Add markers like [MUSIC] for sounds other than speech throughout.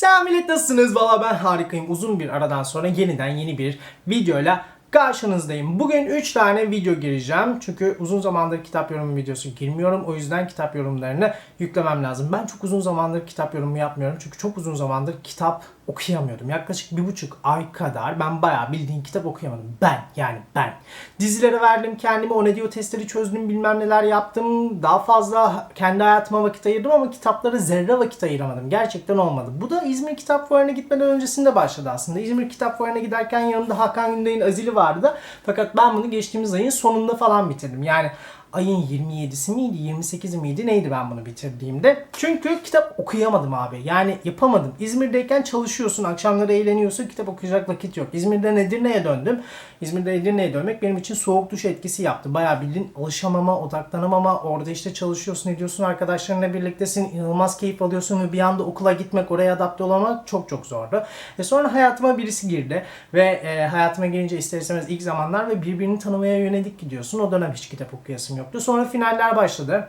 Selam millet nasılsınız? Valla ben harikayım. Uzun bir aradan sonra yeniden yeni bir videoyla karşınızdayım. Bugün 3 tane video gireceğim. Çünkü uzun zamandır kitap yorumu videosu girmiyorum. O yüzden kitap yorumlarını yüklemem lazım. Ben çok uzun zamandır kitap yorumu yapmıyorum. Çünkü çok uzun zamandır kitap okuyamıyordum. Yaklaşık bir buçuk ay kadar ben bayağı bildiğin kitap okuyamadım. Ben yani ben. Dizilere verdim kendimi. O ne diyor testleri çözdüm bilmem neler yaptım. Daha fazla kendi hayatıma vakit ayırdım ama kitaplara zerre vakit ayıramadım. Gerçekten olmadı. Bu da İzmir Kitap Fuarı'na gitmeden öncesinde başladı aslında. İzmir Kitap Fuarı'na giderken yanımda Hakan Günday'ın Azili vardı. Fakat ben bunu geçtiğimiz ayın sonunda falan bitirdim. Yani ayın 27'si miydi 28'i miydi neydi ben bunu bitirdiğimde. Çünkü kitap okuyamadım abi. Yani yapamadım. İzmir'deyken çalışıyorsun, akşamları eğleniyorsun, kitap okuyacak vakit yok. İzmir'den Edirne'ye döndüm. İzmir'den Edirne'ye dönmek benim için soğuk duş etkisi yaptı. Bayağı bildiğin alışamama, odaklanamama, orada işte çalışıyorsun, ediyorsun, arkadaşlarınla birliktesin, inanılmaz keyif alıyorsun ve bir anda okula gitmek, oraya adapte olamak çok çok zordu. E sonra hayatıma birisi girdi ve e, hayatıma girince ister istemez ilk zamanlar ve birbirini tanımaya yönelik gidiyorsun. O dönem hiç kitap okuyasım yoktu. Sonra finaller başladı.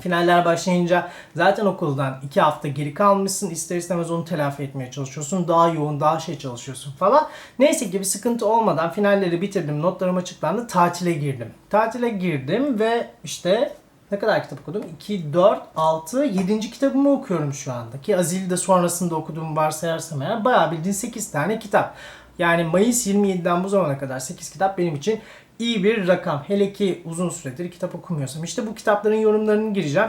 Finaller başlayınca zaten okuldan iki hafta geri kalmışsın. İster istemez onu telafi etmeye çalışıyorsun. Daha yoğun, daha şey çalışıyorsun falan. Neyse ki bir sıkıntı olmadan finalleri bitirdim. Notlarım açıklandı. Tatile girdim. Tatile girdim ve işte ne kadar kitap okudum? 2, 4, 6, 7. kitabımı okuyorum şu anda. Ki Azil'de sonrasında okuduğumu varsayarsam eğer bayağı bildiğin 8 tane kitap. Yani Mayıs 27'den bu zamana kadar 8 kitap benim için iyi bir rakam. Hele ki uzun süredir kitap okumuyorsam. İşte bu kitapların yorumlarını gireceğim.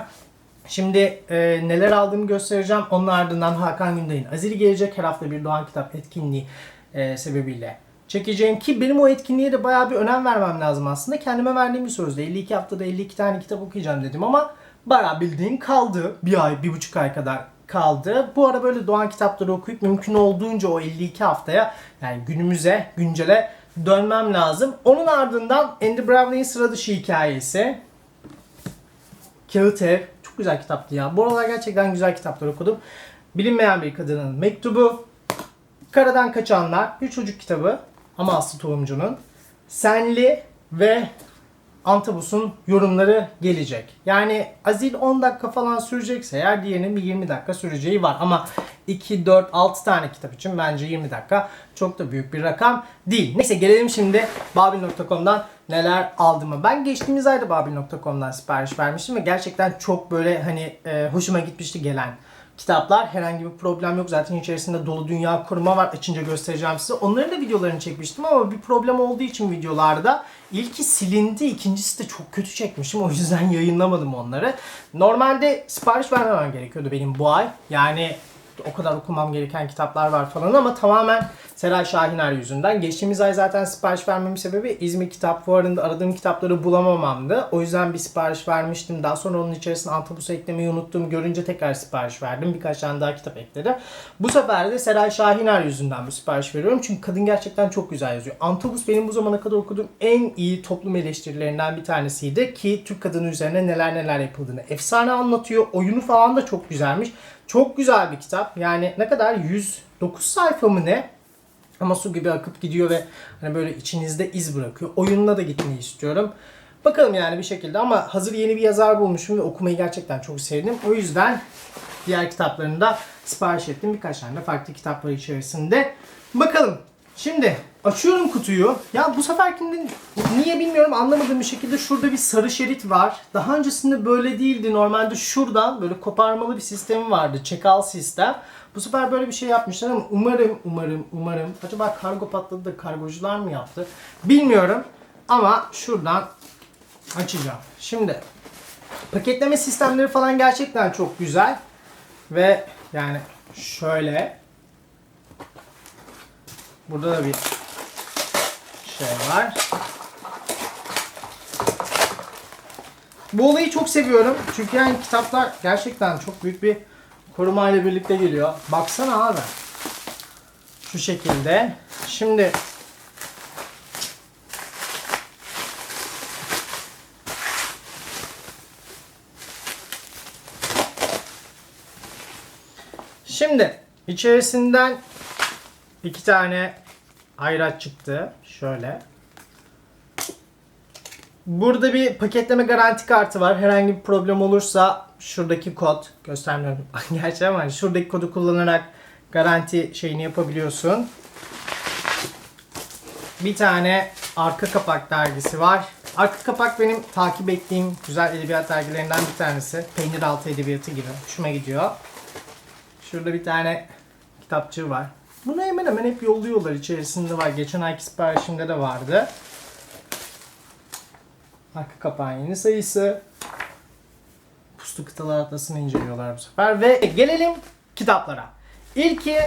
Şimdi e, neler aldığımı göstereceğim. Onun ardından Hakan Günday'ın Azili gelecek. Her hafta bir Doğan Kitap etkinliği e, sebebiyle çekeceğim ki benim o etkinliğe de bayağı bir önem vermem lazım aslında. Kendime verdiğim bir sözde 52 haftada 52 tane kitap okuyacağım dedim ama bayağı bildiğin kaldı. Bir ay, bir buçuk ay kadar kaldı. Bu ara böyle Doğan kitapları okuyup mümkün olduğunca o 52 haftaya yani günümüze, güncele dönmem lazım. Onun ardından Andy Brownley'in sıra dışı hikayesi. Kağıt Ev. Çok güzel kitaptı ya. Bu aralar gerçekten güzel kitaplar okudum. Bilinmeyen bir kadının mektubu. Karadan Kaçanlar. Bir çocuk kitabı. Ama Aslı Tohumcu'nun. Senli ve Antabus'un yorumları gelecek. Yani Azil 10 dakika falan sürecekse eğer diğerinin bir 20 dakika süreceği var. Ama 2, 4, 6 tane kitap için bence 20 dakika çok da büyük bir rakam değil. Neyse gelelim şimdi babil.com'dan neler aldığıma. Ben geçtiğimiz ayda babil.com'dan sipariş vermiştim ve gerçekten çok böyle hani e, hoşuma gitmişti gelen kitaplar. Herhangi bir problem yok. Zaten içerisinde dolu dünya kurma var. Açınca göstereceğim size. Onların da videolarını çekmiştim ama bir problem olduğu için videolarda ilki silindi. ikincisi de çok kötü çekmişim. O yüzden [LAUGHS] yayınlamadım onları. Normalde sipariş vermemem gerekiyordu benim bu ay. Yani o kadar okumam gereken kitaplar var falan ama tamamen Seray Şahiner yüzünden. Geçtiğimiz ay zaten sipariş vermemin sebebi İzmir Kitap Fuarı'nda aradığım kitapları bulamamamdı. O yüzden bir sipariş vermiştim. Daha sonra onun içerisine Antapus'u eklemeyi unuttum. Görünce tekrar sipariş verdim. Birkaç tane daha kitap ekledim. Bu sefer de Seray Şahiner yüzünden bu sipariş veriyorum. Çünkü kadın gerçekten çok güzel yazıyor. Antapus benim bu zamana kadar okuduğum en iyi toplum eleştirilerinden bir tanesiydi. Ki Türk kadını üzerine neler neler yapıldığını efsane anlatıyor. Oyunu falan da çok güzelmiş. Çok güzel bir kitap. Yani ne kadar 109 sayfa mı ne? Ama su gibi akıp gidiyor ve hani böyle içinizde iz bırakıyor. Oyununa da gitmeyi istiyorum. Bakalım yani bir şekilde ama hazır yeni bir yazar bulmuşum ve okumayı gerçekten çok sevdim. O yüzden diğer kitaplarını da sipariş ettim. Birkaç tane farklı kitaplar içerisinde. Bakalım. Şimdi açıyorum kutuyu. Ya bu seferkinde niye bilmiyorum anlamadığım bir şekilde şurada bir sarı şerit var. Daha öncesinde böyle değildi. Normalde şuradan böyle koparmalı bir sistemi vardı. Çekal sistem. Bu sefer böyle bir şey yapmışlar ama umarım umarım umarım acaba kargo patladı da kargocular mı yaptı? Bilmiyorum ama şuradan açacağım. Şimdi paketleme sistemleri falan gerçekten çok güzel ve yani şöyle burada da bir şey var. Bu olayı çok seviyorum. Çünkü yani kitaplar gerçekten çok büyük bir koruma ile birlikte geliyor. Baksana abi. Şu şekilde. Şimdi Şimdi içerisinden iki tane ayraç çıktı. Şöyle. Burada bir paketleme garanti kartı var. Herhangi bir problem olursa şuradaki kod göstermiyorum [LAUGHS] gerçi ama hani şuradaki kodu kullanarak garanti şeyini yapabiliyorsun. Bir tane arka kapak dergisi var. Arka kapak benim takip ettiğim güzel edebiyat dergilerinden bir tanesi. Peynir altı edebiyatı gibi. Hoşuma gidiyor. Şurada bir tane kitapçığı var. Bunu hemen hemen hep yolluyorlar içerisinde var. Geçen ayki siparişimde de vardı. Arka kapağın yeni sayısı. Puslu Kıtalar Atlası'nı inceliyorlar bu sefer. Ve gelelim kitaplara. İlki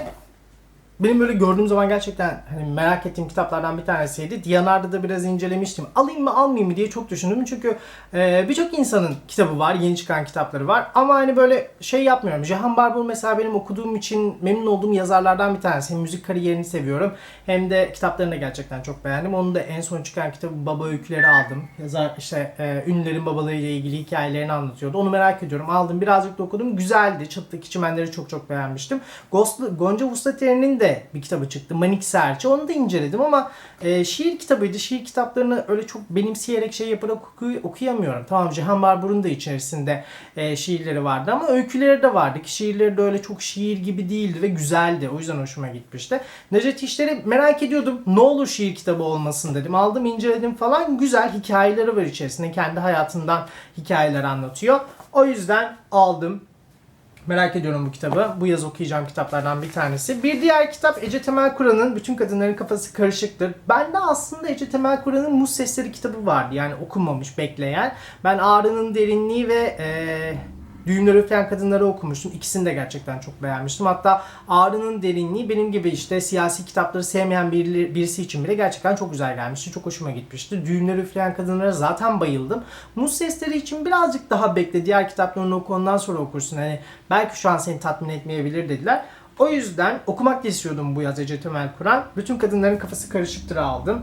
benim böyle gördüğüm zaman gerçekten hani merak ettiğim kitaplardan bir tanesiydi. Diyanar'da da biraz incelemiştim. Alayım mı almayayım mı diye çok düşündüm. Çünkü e, birçok insanın kitabı var. Yeni çıkan kitapları var. Ama hani böyle şey yapmıyorum. Cihan Barbur mesela benim okuduğum için memnun olduğum yazarlardan bir tanesi. Hem müzik kariyerini seviyorum. Hem de kitaplarını da gerçekten çok beğendim. Onun da en son çıkan kitabı Baba Öyküleri aldım. Yazar işte e, ünlülerin babalarıyla ilgili hikayelerini anlatıyordu. Onu merak ediyorum. Aldım. Birazcık da okudum. Güzeldi. Çıtlık Çimenleri çok çok beğenmiştim. Ghostlu, Gonca Vuslateri'nin de bir kitabı çıktı. Manik Serçe. Onu da inceledim ama e, şiir kitabıydı. Şiir kitaplarını öyle çok benimseyerek şey yaparak oku- okuyamıyorum. Tamam Cihan Barbur'un da içerisinde e, şiirleri vardı ama öyküleri de vardı ki şiirleri de öyle çok şiir gibi değildi ve güzeldi. O yüzden hoşuma gitmişti. Necdet İşler'i merak ediyordum. Ne olur şiir kitabı olmasın dedim. Aldım inceledim falan. Güzel hikayeleri var içerisinde. Kendi hayatından hikayeler anlatıyor. O yüzden aldım. Merak ediyorum bu kitabı. Bu yaz okuyacağım kitaplardan bir tanesi. Bir diğer kitap Ece Temel Kur'an'ın Bütün Kadınların Kafası Karışıktır. Bende aslında Ece Temel Kur'an'ın Muz Sesleri kitabı vardı. Yani okunmamış, bekleyen. Ben Ağrı'nın Derinliği ve eee Düğümleri Üfleyen Kadınları okumuştum. İkisini de gerçekten çok beğenmiştim. Hatta Ağrı'nın Derinliği benim gibi işte siyasi kitapları sevmeyen biri- birisi için bile gerçekten çok güzel gelmişti. Çok hoşuma gitmişti. Düğümleri Üfleyen Kadınlara zaten bayıldım. Muz Sesleri için birazcık daha bekle. Diğer kitaplarını oku ondan sonra okursun. Hani belki şu an seni tatmin etmeyebilir dediler. O yüzden okumak istiyordum bu yaz Ece Temel Kur'an. Bütün kadınların kafası karışıktır aldım.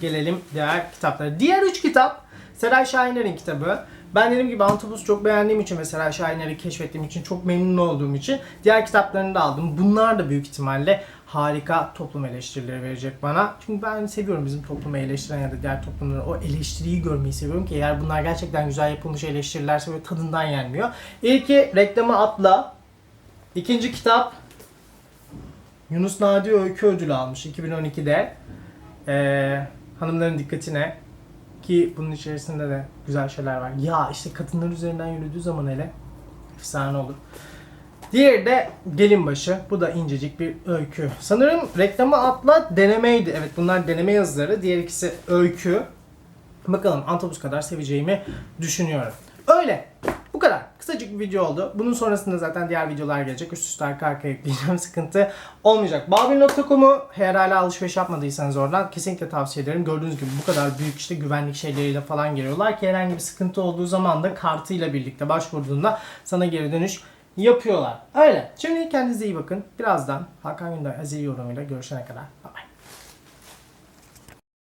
Gelelim diğer kitaplara. Diğer üç kitap Seray Şahiner'in kitabı. Ben dediğim gibi Antopus'u çok beğendiğim için ve Seray Şahiner'i keşfettiğim için çok memnun olduğum için diğer kitaplarını da aldım. Bunlar da büyük ihtimalle harika toplum eleştirileri verecek bana. Çünkü ben seviyorum bizim toplumu eleştiren ya da diğer toplumları o eleştiriyi görmeyi seviyorum ki eğer bunlar gerçekten güzel yapılmış eleştirilerse böyle tadından yenmiyor. İlki reklamı atla. İkinci kitap Yunus Nadi Öykü Ödülü almış 2012'de. Ee, hanımların dikkatine ki bunun içerisinde de güzel şeyler var. Ya işte kadınlar üzerinden yürüdüğü zaman hele efsane olur. Diğeri de Gelinbaşı. Bu da incecik bir öykü. Sanırım reklamı atla denemeydi. Evet bunlar deneme yazıları. Diğer ikisi öykü. Bakalım Antopus kadar seveceğimi düşünüyorum. Öyle. Kadar. Kısacık bir video oldu. Bunun sonrasında zaten diğer videolar gelecek. Üst üste arka arkaya ekleyeceğim. [LAUGHS] Sıkıntı olmayacak. Babil.com'u eğer hala alışveriş yapmadıysanız oradan kesinlikle tavsiye ederim. Gördüğünüz gibi bu kadar büyük işte güvenlik şeyleriyle falan geliyorlar ki herhangi bir sıkıntı olduğu zaman da kartıyla birlikte başvurduğunda sana geri dönüş yapıyorlar. Öyle. Şimdi kendinize iyi bakın. Birazdan Hakan Günday Aziz yorumuyla görüşene kadar. Bye bye.